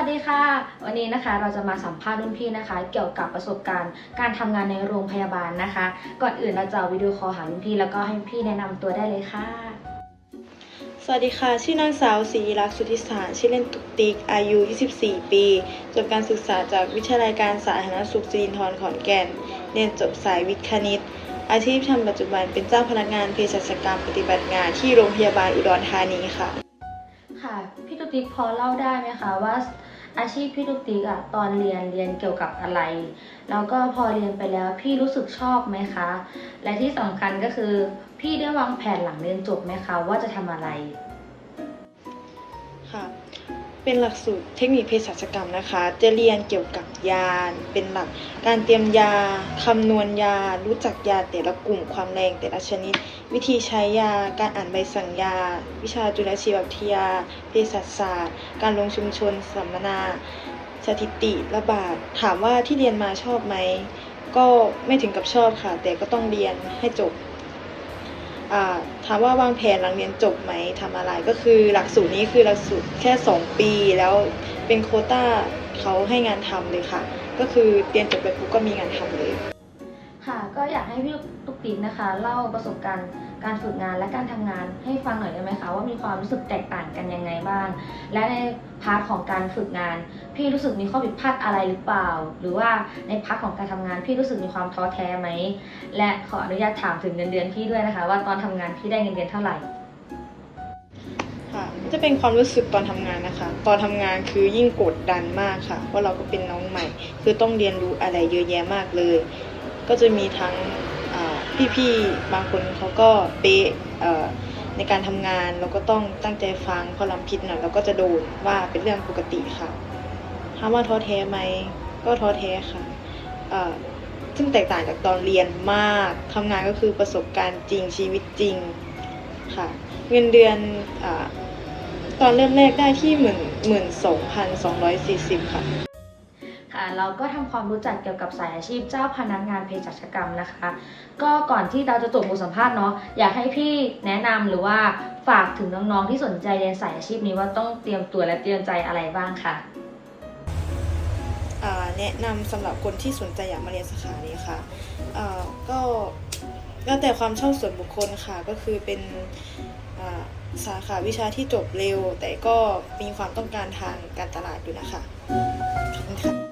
นี้นะคะเราจะมาสัมภาษณ์รุ่นพี่นะคะ เกี่ยวกับประสบการณ์ การทำงานในโรงพยาบาลนะคะ ก่อนอื่นเราจะเอาวิดีโอคอลหารุ่นพี่แล้วก็ให้พี่แนะนำตัวได้เลยค่ะ สวัสดีค่ะ ชื่อนางสาวศรีรักษ์สุทธิสารชื่อเล่นตุกติกอายุ 24 ปีจบการศึกษาจากวิทยาลัยการสาธารณสุขสิรินธรขอนแก่น เรียนจบสายวิทย์คณิต อาชีพทำปัจจุบันเป็นเจ้าพนักงานเภสัชกรรมปฏิบัติงานที่โรงพยาบาลอุดรธานีค่ะ ค่ะ พี่ตุ๊กติ๊กพอเล่าได้ไหมคะว่า อาชีพพี่ทุกติ๊กอะตอนเรียนเรียนเกี่ยวกับอะไร แล้วก็พอเรียนไปแล้วพี่รู้สึกชอบไหมคะ และที่สำคัญก็คือ พี่ได้วางแผนหลังเรียนจบไหมคะว่าจะทำอะไรค่ะ เป็นหลักสูตรเทคนิคเภสัชกรรมนะคะ จะเรียนเกี่ยวกับยา เป็นหลัก การเตรียมยา คำนวณยา รู้จักยาแต่ละกลุ่มความแรงแต่ละชนิด วิธีใช้ยา การอ่านใบสั่งยา วิชาจุลชีววิทยา เภสัชศาสตร์ การลงชุมชน สัมมนา สถิติ ระบาด ถามว่าที่เรียนมาชอบไหม ก็ไม่ถึงกับชอบค่ะ แต่ก็ต้องเรียนให้จบ ถามว่าวางแผนหลังเรียนจบไหมทำอะไรก็คือหลักสูตรนี้คือหลักสูตรแค่ 2 ปีแล้วเป็นโคต้าเขาให้งานทำเลยค่ะ ก็คือเรียนจบไปปุ๊บก็มีงานทำเลย ก็อยากให้พี่ตุ๊กติ๊กนะคะ เล่าประสบการณ์การฝึกงานและการทำงานให้ฟังหน่อยได้ไหมคะว่ามีความรู้สึกแตกต่างกันยังไงบ้าง และในพาร์ทของการฝึกงาน พี่รู้สึกมีข้อผิดพลาดอะไรหรือเปล่า หรือว่าในพาร์ทของการทำงาน พี่รู้สึกมีความท้อแท้ไหมและขออนุญาตถามถึงเงินเดือนพี่ด้วยนะคะ ว่าตอนทำงานพี่ได้เงินเดือนเท่าไหร่ค่ะจะเป็นความรู้สึกตอนทำงานนะคะ ตอนทำงานคือยิ่งกดดันมากค่ะเพราะเราก็เป็นน้องใหม่ คือต้องเรียนรู้อะไรเยอะแยะมากเลย ก็จะมีทั้งพี่ๆ บางคนเขาก็เป๊ะในการทำงานเราก็ต้องตั้งใจฟังพอลำผิดหน่อยเราก็จะโดนว่าเป็นเรื่องปกติค่ะถามว่าท้อแท้ไหมก็ท้อแท้ค่ะเอ่อซึ่งแตกต่างจากตอนเรียนมากทำงานก็คือประสบการณ์จริงชีวิตจริงค่ะเงินเดือนอตอนเริ่มแรกได้ที่หมื่นหมื่นสองพันสองร้อยสี่สิบค่ะ ค่ะเราก็ทำความรู้จักเกี่ยวกับสายอาชีพเจ้าพนักงานเภสัชกรรมนะคะ ก็ก่อนที่เราจะจบบทสัมภาษณ์เนาะอยากให้พี่แนะนำหรือว่าฝากถึงน้องๆที่สนใจเรียนสายอาชีพนี้ว่าต้องเตรียมตัวและเตรียมใจอะไรบ้างค่ะอ่าแนะนำสำหรับคนที่สนใจอยากมาเรียนสาขานี้ค่ะอ่าก็แล้วแต่ความชอบส่วนบุคคลค่ะก็คือเป็นสาขาวิชาที่จบเร็ว แต่ก็มีความต้องการทางการตลาดอยู่นะคะขอบคุณค่ะ